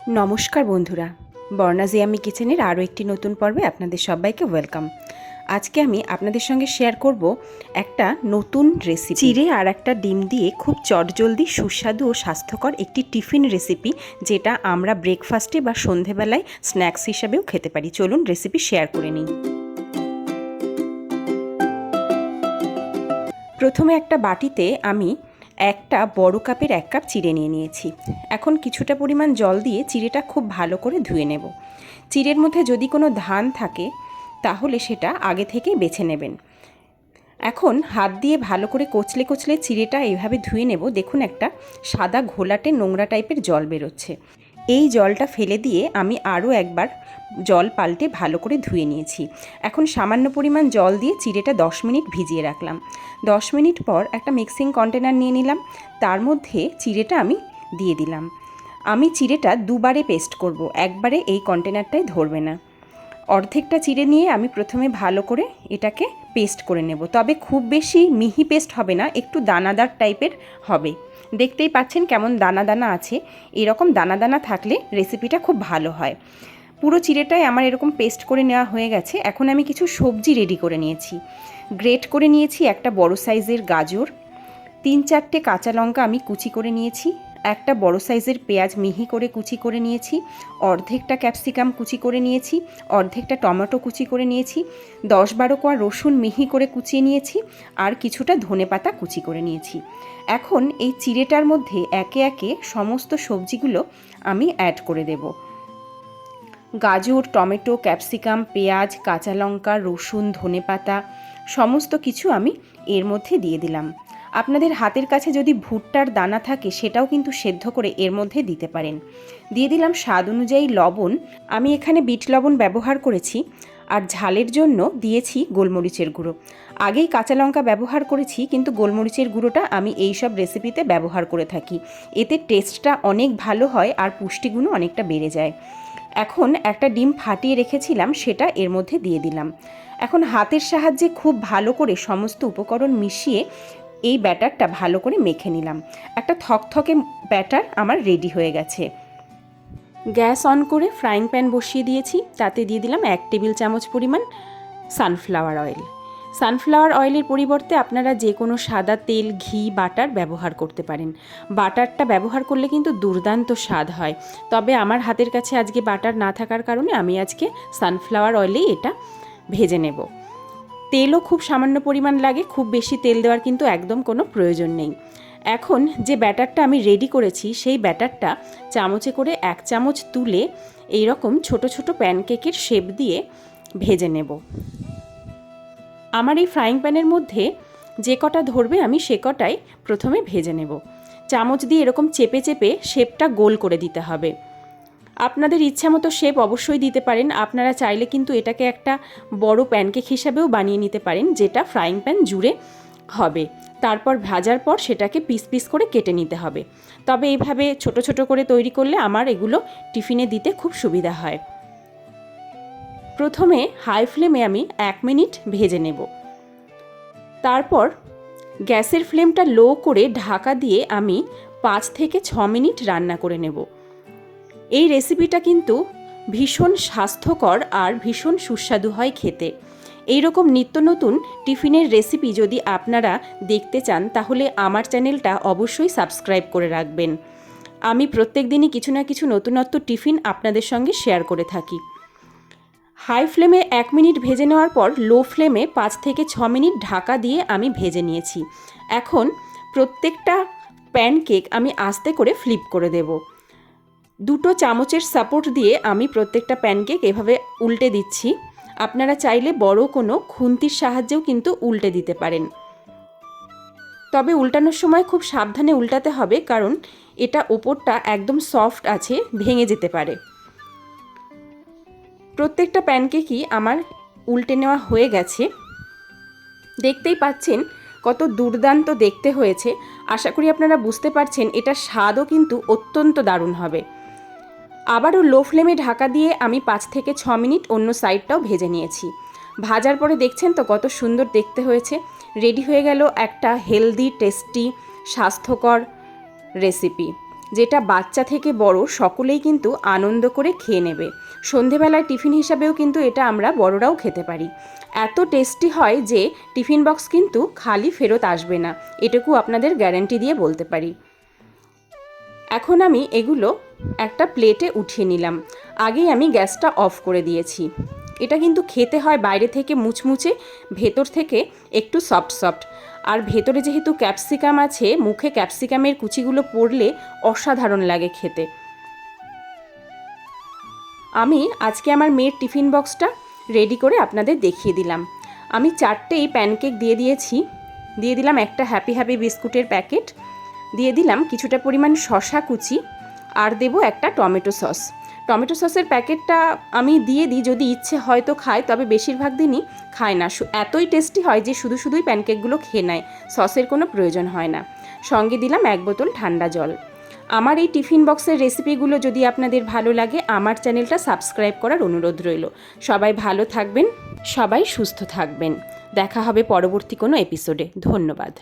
নমস্কার বন্ধুরা। বর্ণাজিয়ামি কিচেনের আরও একটি নতুন পর্বে আপনাদের সবাইকে ওয়েলকাম। আজকে আমি আপনাদের সঙ্গে শেয়ার করব একটা নতুন রেসিপি চিড়ে আর একটা ডিম দিয়ে খুব চটজলদি, সুস্বাদু ও স্বাস্থ্যকর একটি টিফিন রেসিপি যেটা আমরা ব্রেকফাস্টে বা সন্ধেবেলায় স্ন্যাক্স হিসাবেও খেতে পারি। চলুন রেসিপি শেয়ার করে নিই। প্রথমে একটা বাটিতে আমি একটা বড় কাপের এক কাপ চিড়ে নিয়ে নিয়েছি। এখন কিছুটা পরিমাণ জল দিয়ে চিড়েটা খুব ভালো করে ধুয়ে নেব। চিড়ের মধ্যে যদি কোনো ধান থাকে, তাহলে সেটা আগে থেকেই বেছে নেবেন। এখন হাত দিয়ে ভালো করে কোচলে কোচলে চিড়েটা এইভাবে ধুয়ে নেব। দেখুন একটা সাদা ঘোলাটে নোংরা টাইপের জল বেরোচ্ছে। এই জলটা ফেলে দিয়ে আমি আরও একবার জল পাল্টে ভালো করে ধুয়ে নিয়েছি। এখন সামান্য পরিমাণ জল দিয়ে চিড়েটা দশ মিনিট ভিজিয়ে রাখলাম। দশ মিনিট পর একটা মিক্সিং কন্টেনার নিয়ে নিলাম। তার মধ্যে চিড়েটা আমি দিয়ে দিলাম। আমি চিড়েটা দুবারে পেস্ট করব। একবারে এই কন্টেনারটাই ধরবে না। অর্ধেকটা চিড়ে নিয়ে আমি প্রথমে ভালো করে এটাকে পেস্ট করে নেব। তবে খুব বেশি মিহি পেস্ট হবে না, একটু দানাদার টাইপের হবে। দেখতেই পাচ্ছেন কেমন দানা দানা আছে। এরকম দানা দানা থাকলে রেসিপিটা খুব ভালো হয়। পুরো চিড়েটাই আমার এরকম পেস্ট করে নেওয়া হয়ে গেছে। এখন আমি কিছু সবজি রেডি করে নিয়েছি। গ্রেট করে নিয়েছি একটা বড় সাইজের গাজর। তিন চারটে কাঁচা লঙ্কা আমি কুচি করে নিয়েছি। একটা বড় সাইজের পেঁয়াজ মিহি করে কুচি করে নিয়েছি, অর্ধেকটা ক্যাপসিকাম কুচি করে নিয়েছি, অর্ধেকটা টমেটো কুচি করে নিয়েছি, দশ বারো কোয়া রসুন মিহি করে কুচিয়ে নিয়েছি, আর কিছুটা ধনে পাতা কুচি করে নিয়েছি। এখন এই চিড়েটার মধ্যে একে একে সমস্ত সবজিগুলো আমি অ্যাড করে দেবো। গাজর, টমেটো, ক্যাপসিকাম, পেঁয়াজ, কাঁচা লঙ্কা, রসুন ধনেপাতা সমস্ত কিছু আমি এর মধ্যে দিয়ে দিলাম। আপনাদের হাতের কাছে যদি ভুট্টার দানা থাকে, সেটাও কিন্তু সেদ্ধ করে এর মধ্যে দিতে পারেন। দিয়ে দিলাম স্বাদ অনুযায়ী লবণ। আমি এখানে বিট লবণ ব্যবহার করেছি, আর ঝালের জন্য দিয়েছি গোলমরিচের গুঁড়ো। আগেই কাঁচা লঙ্কা ব্যবহার করেছি, কিন্তু গোলমরিচের গুঁড়োটা আমি এই সব রেসিপিতে ব্যবহার করে থাকি। এতে টেস্টটা অনেক ভালো হয়, আর পুষ্টিগুণও অনেকটা বেড়ে যায়। এখন একটা ডিম ফাটিয়ে রেখেছিলাম, সেটা এর মধ্যে দিয়ে দিলাম। এখন হাতের সাহায্যে খুব ভালো করে সমস্ত উপকরণ মিশিয়ে এই ব্যাটারটা ভালো করে মেখে নিলাম। একটা থকথকে ব্যাটার আমার রেডি হয়ে গেছে। গ্যাস অন করে ফ্রাইং প্যান বসিয়ে দিয়েছি। তাতে দিয়ে দিলাম এক টেবিল চামচ পরিমাণ সানফ্লাওয়ার অয়েল। সানফ্লাওয়ার অয়েলের পরিবর্তে আপনারা যে কোনো সাদা তেল, ঘি, বাটার ব্যবহার করতে পারেন। বাটারটা ব্যবহার করলে কিন্তু দুর্দান্ত স্বাদ হয়। তবে আমার হাতের কাছে আজকে বাটার না থাকার কারণে আমি আজকে সানফ্লাওয়ার অয়েলেই এটা ভেজে নেব। তেলও খুব সামান্য পরিমাণ লাগে, খুব বেশি তেল দেওয়ার কিন্তু একদম কোনো প্রয়োজন নেই। এখন যে ব্যাটারটা আমি রেডি করেছি, সেই ব্যাটারটা চামচে করে এক চামচ তুলে এই রকম ছোট ছোট প্যানকেকের শেপ দিয়ে ভেজে নেব। আমার এই ফ্রাইং প্যানের মধ্যে যে কটা ধরবে, আমি সে কটাই প্রথমে ভেজে নেব। চামচ দিয়ে এরকম চেপে চেপে শেপটা গোল করে দিতে হবে। আপনাদের ইচ্ছা মতো শেপ অবশ্যই দিতে পারেন। আপনারা চাইলে কিন্তু এটাকে একটা বড় প্যানকেক হিসাবেও বানিয়ে নিতে পারেন, যেটা ফ্রাইং প্যান জুড়ে হবে। তারপর ভাজার পর সেটাকে পিস পিস করে কেটে নিতে হবে। তবে এইভাবে ছোট ছোট করে তৈরি করলে আমার এগুলো টিফিনে দিতে খুব সুবিধা হয়। প্রথমে হাই ফ্লেমে আমি এক মিনিট ভেজে নেব। তারপর গ্যাসের ফ্লেমটা লো করে ঢাকা দিয়ে আমি পাঁচ থেকে ছ মিনিট রান্না করে নেব। এই রেসিপিটা কিন্তু ভীষণ স্বাস্থ্যকর আর ভীষণ সুস্বাদু হয় খেতে। এই রকম নিত্য নতুন টিফিনের রেসিপি যদি আপনারা দেখতে চান, তাহলে আমার চ্যানেলটা অবশ্যই সাবস্ক্রাইব করে রাখবেন। আমি প্রত্যেক দিনই কিছু না কিছু নতুনত্ব টিফিন আপনাদের সঙ্গে শেয়ার করে থাকি। হাই ফ্লেমে এক মিনিট ভেজে নেওয়ার পর লো ফ্লেমে পাঁচ থেকে ছ মিনিট ঢাকা দিয়ে আমি ভেজে নিয়েছি। এখন প্রত্যেকটা প্যানকেক আমি আস্তে করে ফ্লিপ করে দেব। দুটো চামচের সাপোর্ট দিয়ে আমি প্রত্যেকটা প্যানকেক এভাবে উল্টে দিচ্ছি। আপনারা চাইলে বড় কোনো খুন্তির সাহায্যেও কিন্তু উল্টে দিতে পারেন। তবে উল্টানোর সময় খুব সাবধানে উল্টাতে হবে, কারণ এটা ওপরটা একদম সফট আছে, ভেঙে যেতে পারে। প্রত্যেকটা প্যানকেকই আমার উল্টে নেওয়া হয়ে গেছে। দেখতেই পাচ্ছেন কত দুর্দান্ত দেখতে হয়েছে। আশা করি আপনারা বুঝতে পারছেন এটা স্বাদও কিন্তু অত্যন্ত দারুণ হবে। আবারও লো ফ্লেমে ঢাকা দিয়ে আমি পাঁচ থেকে ছ মিনিট অন্য সাইডটাও ভেজে নিয়েছি। ভাজার পরে দেখছেন তো কত সুন্দর দেখতে হয়েছে। রেডি হয়ে গেল একটা হেলদি, টেস্টি, স্বাস্থ্যকর রেসিপি, যেটা বাচ্চা থেকে বড় সকলেই কিন্তু আনন্দ করে খেয়ে নেবে। সন্ধেবেলায় টিফিন হিসাবেও কিন্তু এটা আমরা বড়রাও খেতে পারি। এত টেস্টি হয় যে টিফিন বক্স কিন্তু খালি ফেরত আসবে না, এটুকু আপনাদের গ্যারান্টি দিয়ে বলতে পারি। এখন আমি এগুলো একটা প্লেটে উঠিয়ে নিলাম। আগেই আমি গ্যাসটা অফ করে দিয়েছি। এটা কিন্তু খেতে হয় বাইরে থেকে মুচমুচে ভেতর থেকে একটু সফট সফট। আর ভেতরে যেহেতু ক্যাপসিকাম আছে, মুখে ক্যাপসিকামের কুচিগুলো পড়লে অসাধারণ লাগে খেতে। আমি আজকে আমার মেয়ের টিফিন বক্সটা রেডি করে আপনাদের দেখিয়ে দিলাম। আমি চারটেই প্যানকেক দিয়ে দিয়েছি। দিয়ে দিলাম একটা হ্যাপি হ্যাপি বিস্কুটের প্যাকেট। দিয়ে দিলাম কিছুটা পরিমাণ শশা কুচি আর দেব একটা টমেটো সস। টমেটো সসের প্যাকেটটা আমি দিয়ে দিই, যদি ইচ্ছে হয় তো খায় তবে বেশিরভাগ দিনই খায় না। এতই টেস্টি হয় যে শুধু শুধুই প্যানকেকগুলো খেয়ে নেয়, সসের কোনো প্রয়োজন হয় না। সঙ্গে দিলাম এক বোতল ঠান্ডা জল। আমার এই টিফিন বক্সের রেসিপিগুলো যদি আপনাদের ভালো লাগে, আমার চ্যানেলটা সাবস্ক্রাইব করার অনুরোধ রইল। সবাই ভালো থাকবেন, সবাই সুস্থ থাকবেন। দেখা হবে পরবর্তী কোনো এপিসোডে। ধন্যবাদ।